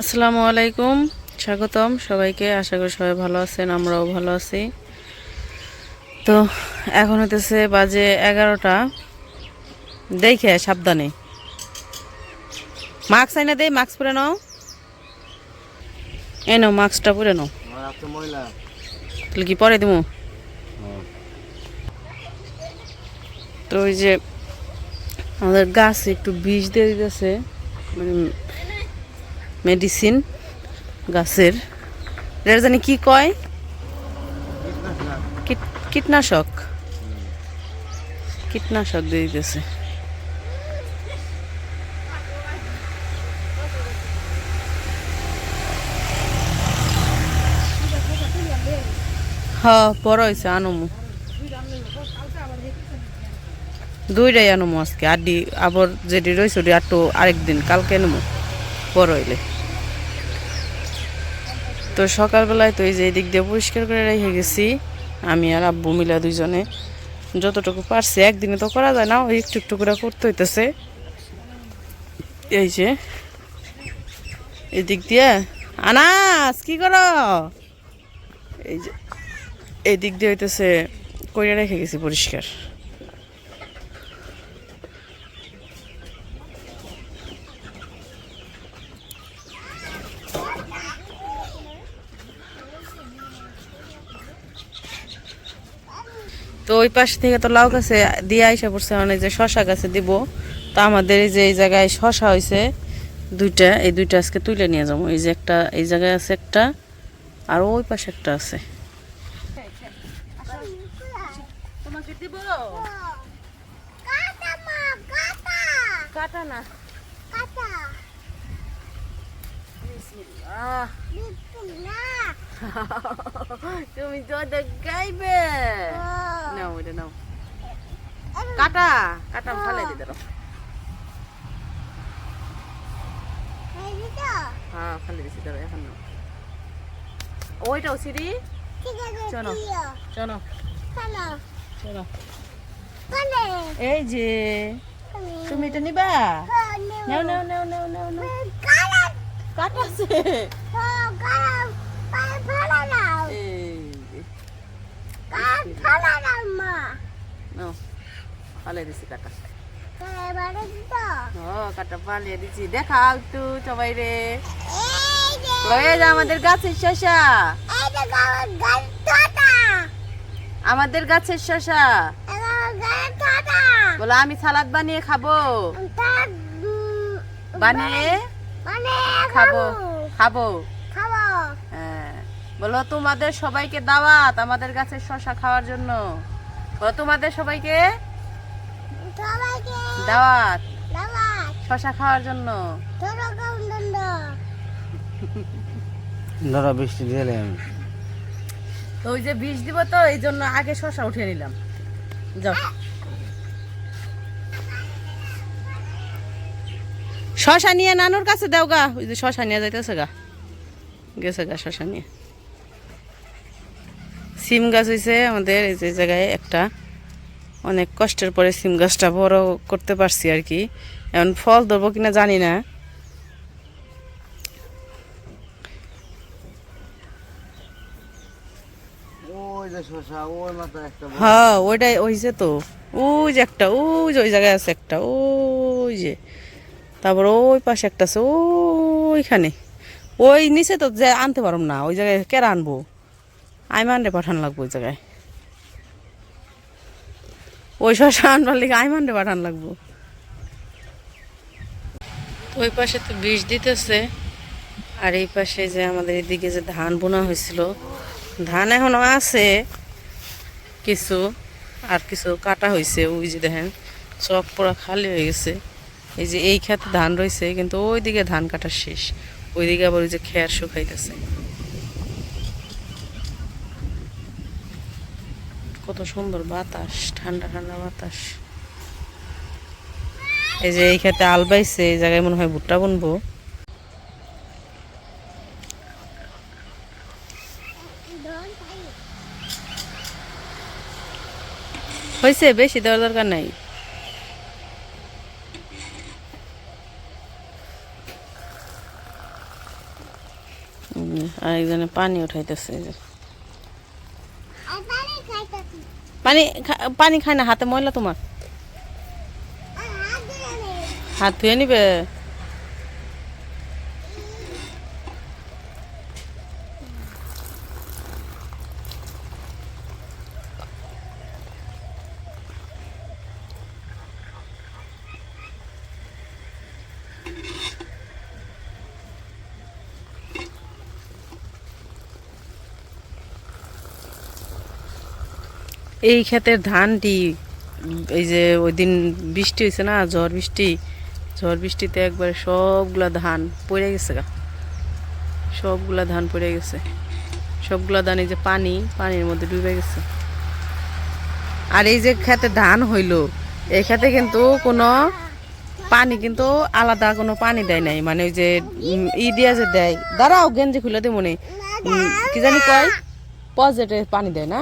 আসসালামু আলাইকুম স্বাগতম সবাইকে। আশা করি সবাই ভালো আছেন আমরাও ভালো আছি। তো এখন হইতেছে বাজে এগারোটা। দেখে সাবধানে। মাস্ক আইনা দে মাস্ক পরে নাও। এই নাও মাস্কটা পরে নাও। তাহলে কি পরে দিব তো ওই যে আমাদের গাছে একটু বিষ দিয়ে দিতেছে। মানে মেডিসিন গাছের। এটা জানি কি কয়? কীট- কীটনাশক। কীটনাশক দিয়ে দিতেছে। হ্যাঁ বড় হয়েছে আনমু। দুইটাই আনমু আজকে। আড্ডি আবার যেটি রয়েছে, ওটি আটটু আরেকদিন। কালকে নেব বড় হইলে তো সকালবেলায় তো এই যে এই দিক দিয়ে পরিষ্কার করে রেখে গেছি, আমি আর আব্বু মিলা দুইজনে যতটুকু পারছি, একদিনে তো করা যায় না, ওই একটু একটু করে করতে হইতেছে। এই যে এই দিক দিয়ে, আনাস, কি করো? এই যে এই দিক দিয়ে হইতেছে করে রেখে গেছি পরিষ্কার। তো ওই পাশ থেকে তো লাউ গাছে দিয়ে আইসা পড়ছে অনেক যে শশা গাছে দিব। তো আমাদের এই যে এই জায়গায় শশা হয়েছে দুইটা এই দুইটা আজকে তুলে নিয়ে যাব। এই যে একটা এই জায়গায় আছে একটা আর ওই পাশে একটা আছে। কাটা মা কাটা। কাটা না। কাটা। তুমি তো গাইবে। নাও এটা নাও। কাটা কাটা ফালে দিতে দাও। হ্যাঁ ফালে দিছি দাও এখন নাও। ওইটাও সিঁড়ি? আছে চলো। চলো চলো। এই যে তুমি। এটা নিবা? নাও নাও নাও নাও নাও নাও। কাটা কাটা আছে। দেখাও একটু সবাই রে আমাদের গাছের শশা আমাদের গাছের শশা বলো আমি সালাদ বানিয়ে খাব। বানিয়ে খাব। খাব। বলো তোমাদের সবাইকে দাওয়াত আমাদের গাছের শশা খাওয়ার জন্য। বলো তোমাদের সবাইকে? সবাইকে। দাওয়াত। দাওয়াত। শশা খাওয়ার জন্য। ধরো বৃষ্টি দিলে আমি তো ওই যে বিষ দিব তো এই জন্য আগে শশা উঠিয়ে নিলাম। যাও। শশা নিয়ে নানুর কাছে দাও গা। ওই যে শশা নিয়ে যাইতেছে গা। গেছে গা শশা নিয়ে। সিম গাছ হয়েছে আমাদের এই যে জায়গায় একটা। অনেক কষ্টের পরে সিম গাছটা বড় করতে পারছি আর কি। এখন ফল ধরবো কিনা জানি না। হ্যাঁ ওইটাই হয়েছে তো। ওই যে একটা ওই যে ওই জায়গায় আছে একটা ওই যে। তারপর ওই পাশে একটা আছে ওইখানে। ওই নিচে তো যে আনতে পারব না ওই জায়গায় কেরা আনব? আইমান পাঠান লাগবো ওই জায়গায়। ওই শশা আনবার রে পাঠান লাগবো। ওই পাশে তো বিষ দিতেছে, আর এই পাশে যে আমাদের এদিকে যে ধান বোনা হয়েছিল, ধান এখনও আছে, কিছু, আর কিছু কাটা হয়েছে, ওই যে দেখেন, চক পুরা খালি হয়ে গেছে। এই যে এই ক্ষেতে ধান রয়েছে, কিন্তু ওইদিকে ধান কাটা শেষ, ওইদিকে আবার ওই যে খেয়ার শুকাইতেছে। কত সুন্দর বাতাস ঠান্ডা ঠান্ডা বাতাস। এই যে এই ক্ষেতে আল বাইছে এই জায়গায় মনে হয় ভুট্টা বুনবো। হয়েছে বেশি দেওয়ার দরকার নাই। হুম, আর একজনে পানি উঠাইতেছে এই যে। আর পানি খাইতেছি পানি পানি খায় না হাতে ময়লা তোমার। হাত ধুয়ে নিবে? এই ক্ষেতের ধানটি, এই যে ওই দিন বৃষ্টি হয়েছে না, ঝড় বৃষ্টি, ঝড় বৃষ্টিতে একবারে সবগুলা ধান পড়ে গেছে গা। সবগুলা ধান পড়ে গেছে। সবগুলা ধান এই যে পানি, পানির মধ্যে ডুবে গেছে। আর এই যে খেতে ধান হইল, এই খেতে কিন্তু কোনো পানি কিন্তু আলাদা কোনো পানি দেয় নাই। মানে ওই যে ই দিয়া যে দেয়, দাঁড়াও গেঞ্জি খুলে দে মনে কি জানি কয়, পজেটে পানি দেয় না?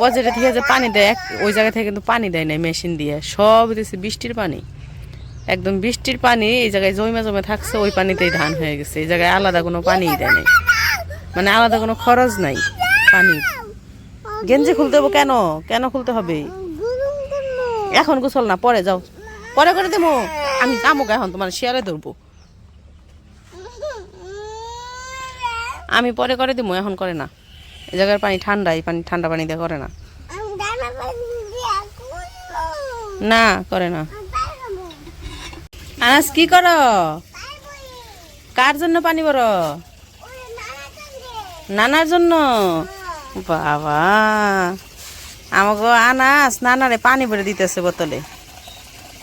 পজেটে থেকে যে পানি দেয় ওই জায়গা থেকে কিন্তু পানি দেয় নাই মেশিন দিয়ে। সব দিচ্ছে বৃষ্টির পানি। একদম বৃষ্টির পানি, এই জায়গায় জমে জমে থাকছে, ওই পানিতেই ধান হয়ে গেছে। এই জায়গায় আলাদা কোনো পানি দেয় নাই। মানে আলাদা কোনো খরচ নাই পানির গেঞ্জি খুলতে হবে কেন? কেন খুলতে হবে? এখন গোসল না, পরে যাও। পরে করে দেবো। আমি কামুক এখন, তোমার শেয়ারে ধরবো। আমি পরে করে দেবো, এখন করে না। এই জায়গার পানি ঠান্ডা, এই পানি ঠান্ডা পানি দিয়ে করে না। না, করে না। আনাস, কি করো? কার জন্য পানি বড় নানার জন্য? বাবা। আমাকে আনাস, নানারে পানি ভরে দিতেছে বোতলে।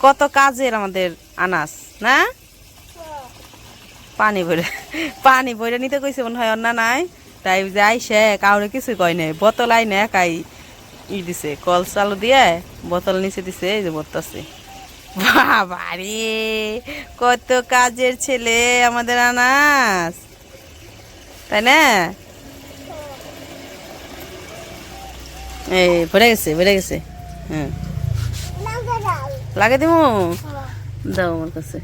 কত কাজের আমাদের আনাস, না? পানি ভরে পানি ভরে নিতে কইছে মনে হয় অন্য নাই তাই যাই সে কাউরে কিছু কয় নাই। বোতল আই না একাই ই দিছে কল চালু দিয়ে বোতল নিচে দিছে এই যে বর্তাছে বাবা রে কত কাজের ছেলে আমাদের আনাস। তাই না? এই ভরে গেছে ভরে গেছে। হ্যাঁ। লাগে দিমু? দাও আমার কাছে।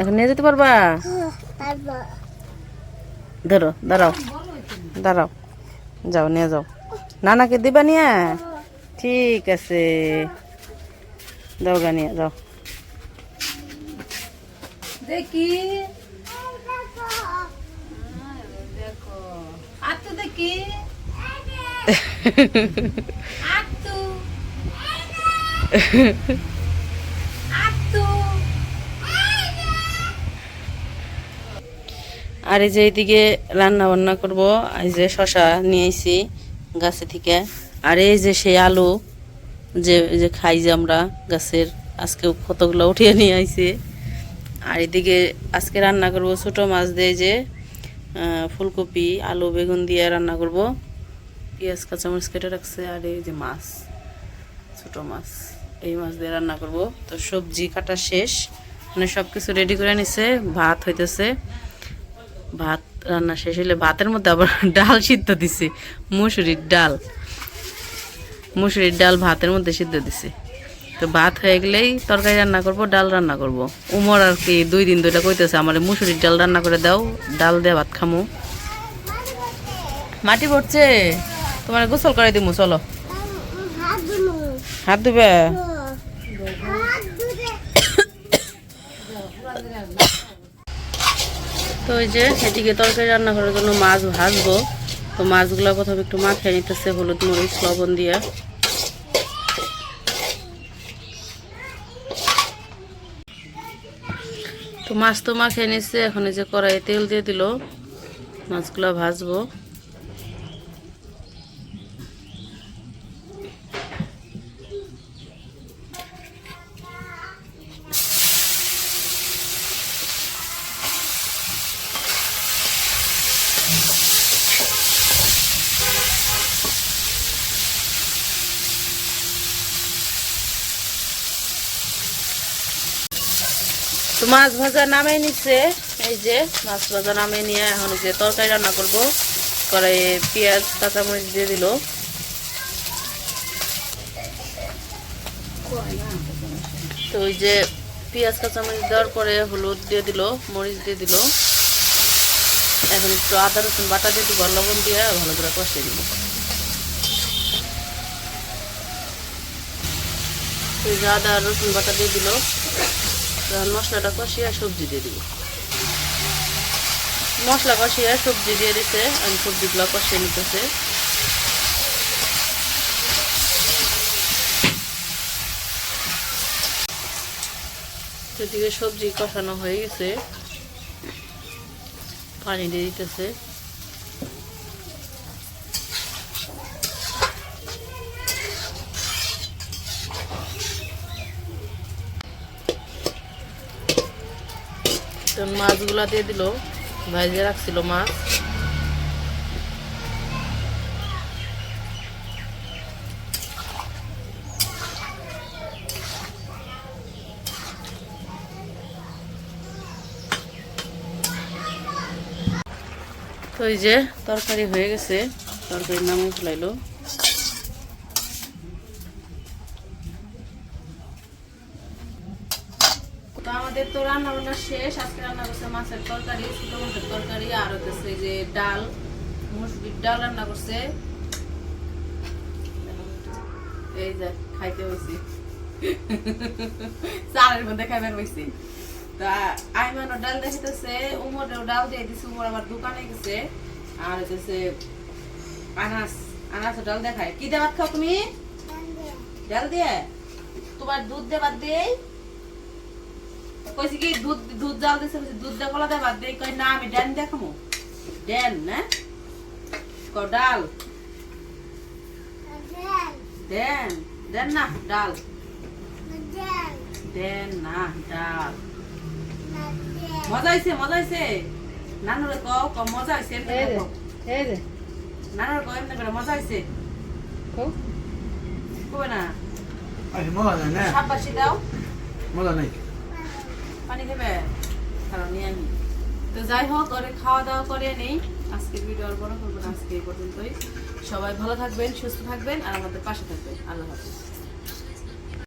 এখন নিয়ে যেতে পারবা? পারব। ধরো দাঁড়াও দাঁড়াও যাও নিয়ে যাও। নানাকে দিবা নিয়ে? ঠিক আছে। দাও গা নিয়ে যাও। দেখি। দেখি। আর এই যে এইদিকে রান্না বান্না করব, এই যে শশা নিয়ে আইছি গাছে থেকে। আর এই যে সেই আলু, যে যে খাই যে আমরা গাছের, আজকে কতগুলো উঠিয়ে নিয়ে আইছি। আর এদিকে আজকে রান্না করব ছোট মাছ দিয়ে যে ফুলকপি, আলু, বেগুন দিয়ে রান্না করব। পেঁয়াজ, কাঁচামরিচ কেটে রাখছে, আর এই যে মাছ, ছোট মাছ, এই মাছ দিয়ে রান্না করব। তো সবজি কাটা শেষ মানে সব কিছু রেডি করে নিছে, ভাত হইতেছে। ভাত রান্না শেষ হলে ভাতের মধ্যে আবার ডাল সিদ্ধ দিছে। মুসুরির ডাল। মুসুরির ডাল ভাতের মধ্যে সিদ্ধ দিছে। তো ভাত হয়ে গেলেই তরকারি রান্না করব ডাল রান্না করব। উমর আর কি দুই দিন দুইটা কইতেছে আমার মুসুরির ডাল রান্না করে দাও ডাল দিয়ে ভাত খামু। মাটি পড়ছে তোমার গোসল করে দিমু চলো। হাত ধুবে হাত ধুলে তো ওই যে এদিকে তরকারি রান্না করার জন্য মাছ ভাজবো। তো মাছগুলো প্রথমে একটু মাখিয়ে নিতেছে, হলুদ মরিচ, লবণ দিয়ে। তো মাছ তো মাখিয়ে নিচ্ছে এখন এই যে কড়াইয়ে তেল দিয়ে দিল। মাছগুলো ভাজবো। তো মাছ ভাজা নামে নিচ্ছে এই যে মাছ ভাজা নামে নিয়ে এখন যে তরকারি রান্না করব। কড়াইয়ে পেঁয়াজ, কাঁচামরিচ দিয়ে দিল। তো ওই যে পেঁয়াজ, কাঁচামরিচ দেওয়ার পরে হলুদ দিয়ে দিল, মরিচ দিয়ে দিল। এখন একটু আদা, রসুন বাটা দিয়ে একটু লবণ দিয়ে ভালো করে কষিয়ে দিব আদা, রসুন বাটা দিয়ে দিল। তখন মশলাটা কষিয়ে সবজি দিয়ে দিব। মশলা কষিয়ে সবজি দিয়ে দিছে, আমি সবজিগুলো কষিয়ে নিতেছে। সবজি কষানো হয়ে গেছে। পানি দিয়ে দিতেছে। তো মাছগুলা দিয়ে দিল, ভাইজে রাখছিল মাছ। তো এই যে তরকারি হয়ে গেছে তরকারি নামে ফেলাইলো তো আমাদের তো রান্না বান্না শেষ আজকে রান্না করছে মাছের তরকারি ছোট মাছের তরকারি আর হচ্ছে যে ডাল মুসুরির ডাল রান্না করছে। এই যে খাইতে হয়েছে চালের মধ্যে খাইবার হয়েছে তা আইমানও ডাল দেখিতেছে উমরেও ডাল দিয়ে দিছে উমর আবার দোকানে গেছে। আর হচ্ছে আনাস আনাস ডাল দেখায়। কি দেবাত খাও তুমি? ডাল দিয়ে। তোমার দুধ দেবার দেই কইছি কি দুধ দুধ জাল দিছে কইছি দুধ দে কলা দেবার দেই কই না আমি ড্যান দেখামু। ড্যান না? ক ডাল। দেন। দেন না ডাল। দেন না ডাল। মজা হইছে মজা হইছে? নানুরে কও ক মজা হইছে। এই যে নানুরে কও এমনি করে মজা হইছে? কও। কবে না। আরে মজা না। সাবাসি দাও। মজা নাই। পানি দেবে কারণ নিয়ে আমি তো যাই হোক, ওরে খাওয়া দাওয়া করে নেই। আজকের ভিডিও আর বড় করব না, আজকে এই পর্যন্তই। সবাই ভালো থাকবেন, সুস্থ থাকবেন, আর আমাদের পাশে থাকবেন। আল্লাহ হাফিজ।